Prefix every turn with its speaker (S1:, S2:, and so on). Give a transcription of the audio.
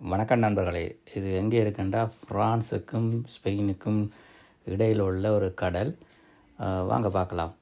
S1: வணக்கம் நண்பர்களே. இது எங்கே இருக்குண்டா ஃப்ரான்ஸுக்கும் ஸ்பெயினுக்கும் இடையில் உள்ள ஒரு கடல். வாங்க பார்க்கலாம்.